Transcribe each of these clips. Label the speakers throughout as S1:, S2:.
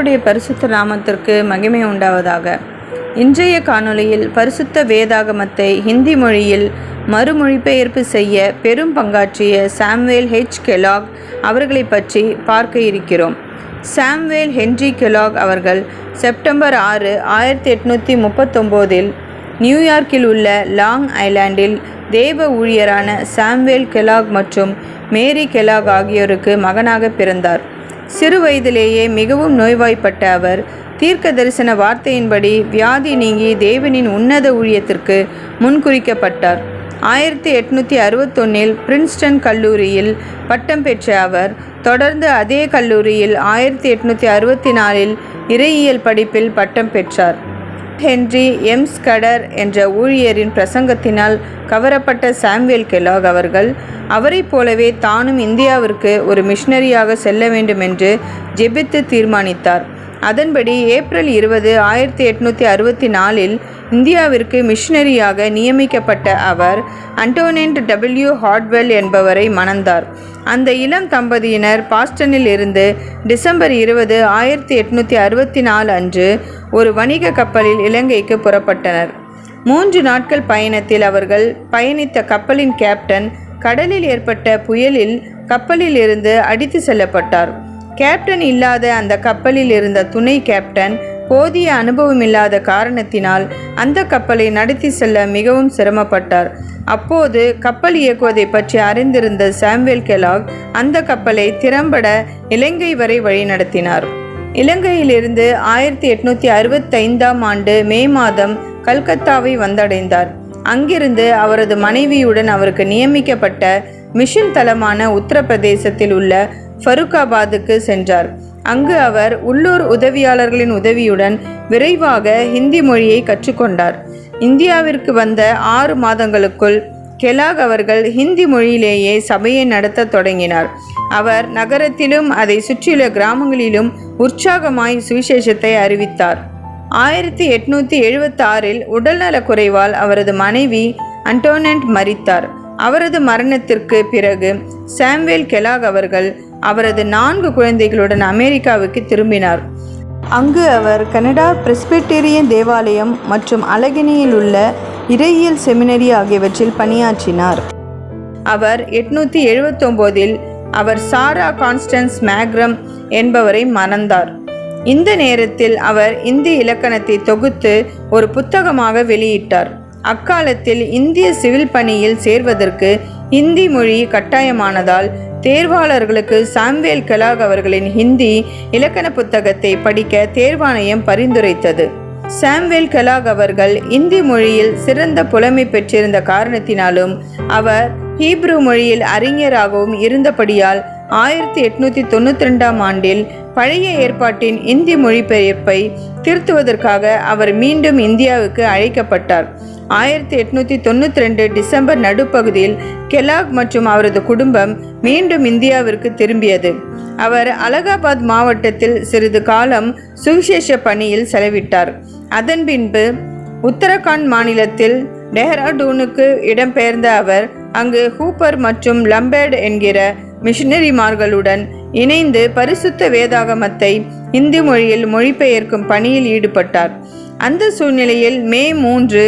S1: கர்த்தருடைய பரிசுத்த நாமத்திற்கு மகிமை உண்டாவதாக. இன்றைய காணொளியில் பரிசுத்த வேதாகமத்தை ஹிந்தி மொழியில் மறுமொழிபெயர்ப்பு செய்ய பெரும் பங்காற்றிய சாம்வேல் ஹெச். கெலாக் அவர்களை பற்றி பார்க்க இருக்கிறோம். சாம்வேல் ஹென்றி கெலாக் அவர்கள் செப்டம்பர் ஆறு ஆயிரத்தி எட்நூற்றி முப்பத்தொம்போதில் நியூயார்க்கில் உள்ள லாங் ஐலாண்டில் தேவ ஊழியரான சாம்வேல் கெலாக் மற்றும் மேரி கெலாக் ஆகியோருக்கு மகனாக பிறந்தார். சிறு வயதிலேயே மிகவும் நோய்வாய்ப்பட்ட அவர் தீர்க்க தரிசன வார்த்தையின்படி வியாதி நீங்கி தேவனின் உன்னத ஊழியத்திற்கு முன்குறிக்கப்பட்டார். ஆயிரத்தி எட்நூற்றி அறுபத்தொன்னில் பிரின்ஸ்டன் கல்லூரியில் பட்டம் பெற்ற அவர் தொடர்ந்து அதே கல்லூரியில் ஆயிரத்தி எட்நூற்றி அறுபத்தி நாலில் இறையியல் படிப்பில் பட்டம் பெற்றார். ஹென்றி எம்ஸ்கடர் என்ற ஊழியரின் பிரசங்கத்தினால் கவரப்பட்ட சாம்வேல் கெலாக் அவர்கள் அவரைப் போலவே தானும் இந்தியாவிற்கு ஒரு மிஷனரியாக செல்ல வேண்டும் என்று ஜெபித்து தீர்மானித்தார். அதன்படி ஏப்ரல் இருபது ஆயிரத்தி எட்நூற்றி அறுபத்தி நாலில் இந்தியாவிற்கு மிஷனரியாக நியமிக்கப்பட்ட அவர் அண்டோனென்ட் டபிள்யூ ஹார்ட்வெல் என்பவரை மணந்தார். அந்த இளம் தம்பதியினர் பாஸ்டனில் இருந்து டிசம்பர் இருபது ஆயிரத்தி எட்நூற்றி அறுபத்தி நாலு அன்று ஒரு வணிக கப்பலில் இலங்கைக்கு புறப்பட்டனர். மூன்று நாட்கள் பயணத்தில் அவர்கள் பயணித்த கப்பலின் கேப்டன் கடலில் ஏற்பட்ட புயலில் கப்பலில் இருந்து அடித்து செல்லப்பட்டார். கேப்டன் இல்லாத அந்த கப்பலில் இருந்த துணை கேப்டன் போதிய அனுபவம் இல்லாத காரணத்தினால் அந்த கப்பலை நடத்தி செல்ல மிகவும் சிரமப்பட்டார். அப்போது கப்பல் இயக்குவதை பற்றி அறிந்திருந்த சாம்வேல் கெலாக் அந்த கப்பலை திறம்பட இலங்கை வரை வழிநடத்தினார். இலங்கையிலிருந்து ஆயிரத்தி எட்நூற்றி அறுபத்தைந்தாம் ஆண்டு மே மாதம் கல்கத்தாவை வந்தடைந்தார். அங்கிருந்து அவரது மனைவியுடன் அவருக்கு நியமிக்கப்பட்ட மிஷன் தளமான உத்தரப்பிரதேசத்தில் உள்ள ஃபருக்காபாத்துக்கு சென்றார். அங்கு அவர் உள்ளூர் உதவியாளர்களின் உதவியுடன் விரைவாக ஹிந்தி மொழியை கற்றுக்கொண்டார். இந்தியாவிற்கு வந்த ஆறு மாதங்களுக்குள் கெலாக் அவர்கள் ஹிந்தி மொழியிலேயே சபையை நடத்த தொடங்கினார். அவர் நகரத்திலும் அதை சுற்றியுள்ள கிராமங்களிலும் உற்சாகமாய் சுவிசேஷத்தை அறிவித்தார். ஆயிரத்தி எட்நூற்றி எழுபத்தாறில் உடல்நலக் குறைவால் அவரது மனைவி அண்டோனன்ட் மறித்தார் அவரது மரணத்திற்கு பிறகு சாம்வேல் கெலாக் அவர்கள் அவரது நான்கு குழந்தைகளுடன் அமெரிக்காவுக்கு திரும்பினார். அங்கு அவர் கனடா பிரெஸ்பிட்டேரியன் தேவாலயம் மற்றும் அழகினியில் உள்ள இறையியல் செமினரி ஆகியவற்றில் பணியாற்றினார். அவர் எட்நூற்றி எழுபத்தொம்போதில் அவர் சாரா கான்ஸ்டன்ஸ் மேக்ரம் என்பவரை மணந்தார். இந்த நேரத்தில் அவர் இந்தி இலக்கணத்தை தொகுத்து ஒரு புத்தகமாக வெளியிட்டார். அக்காலத்தில் இந்திய சிவில் பணியில் சேர்வதற்கு இந்தி மொழி கட்டாயமானதால் தேர்வாளர்களுக்கு சாம்வேல் கலாக் அவர்களின் ஹிந்தி இலக்கண புத்தகத்தை படிக்க தேர்வாணையம் பரிந்துரைத்தது. சாம்வேல் கெலாக் அவர்கள் இந்தி மொழியில் சிறந்த புலமை பெற்றிருந்த காரணத்தினாலும் அவர் ஹீப்ரு மொழியில் அறிஞராகவும் இருந்தபடியால் ஆயிரத்தி எட்நூற்றி தொண்ணூற்றி ரெண்டாம் ஆண்டில் பழைய ஏற்பாட்டின் இந்தி மொழிபெயர்ப்பை திருத்துவதற்காக அவர் மீண்டும் இந்தியாவுக்கு அழைக்கப்பட்டார். ஆயிரத்தி எட்நூற்றி தொண்ணூற்றி ரெண்டு டிசம்பர் நடுப்பகுதியில் கெலாக் மற்றும் அவரது குடும்பம் மீண்டும் இந்தியாவிற்கு திரும்பியது. அவர் அலகாபாத் மாவட்டத்தில் சிறிது காலம் சுவிசேஷ பணியில் செலவிட்டார். அதன் பின்பு உத்தரகாண்ட் மாநிலத்தில் டெஹ்ராடூனுக்கு இடம்பெயர்ந்த அவர் அங்கு ஹூப்பர் மற்றும் லம்பேட் என்கிற மிஷினரிமார்களுடன் இணைந்து பரிசுத்த வேதாகமத்தை இந்தி மொழியில் மொழிபெயர்க்கும் பணியில் ஈடுபட்டார். அந்த சூழ்நிலையில் மே மூன்று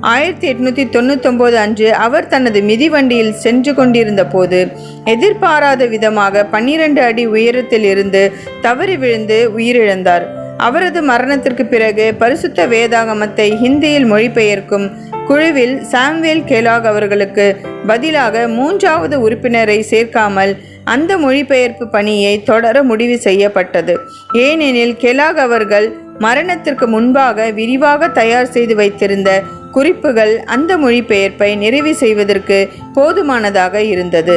S1: ஆயிரத்தி எட்நூற்றி தொண்ணூத்தொம்போது அன்று அவர் தனது மிதிவண்டியில் சென்று கொண்டிருந்த போது எதிர்பாராத விதமாக பன்னிரண்டு அடி உயரத்தில் இருந்து தவறி விழுந்து உயிரிழந்தார். அவரது மரணத்திற்கு பிறகு பரிசுத்த வேதாகமத்தை ஹிந்தியில் மொழிபெயர்க்கும் குழுவில் சாம்வேல் கெலாக் அவர்களுக்கு பதிலாக மூன்றாவது உறுப்பினரை சேர்க்காமல் அந்த மொழிபெயர்ப்பு பணியை தொடர முடிவு செய்யப்பட்டது. ஏனெனில் கெலாக் அவர்கள் மரணத்திற்கு முன்பாக விரிவாக தயார் செய்து வைத்திருந்த குறிப்புகள் அந்த மொழிபெயர்ப்பை நிறைவு செய்வதற்கு போதுமானதாக இருந்தது.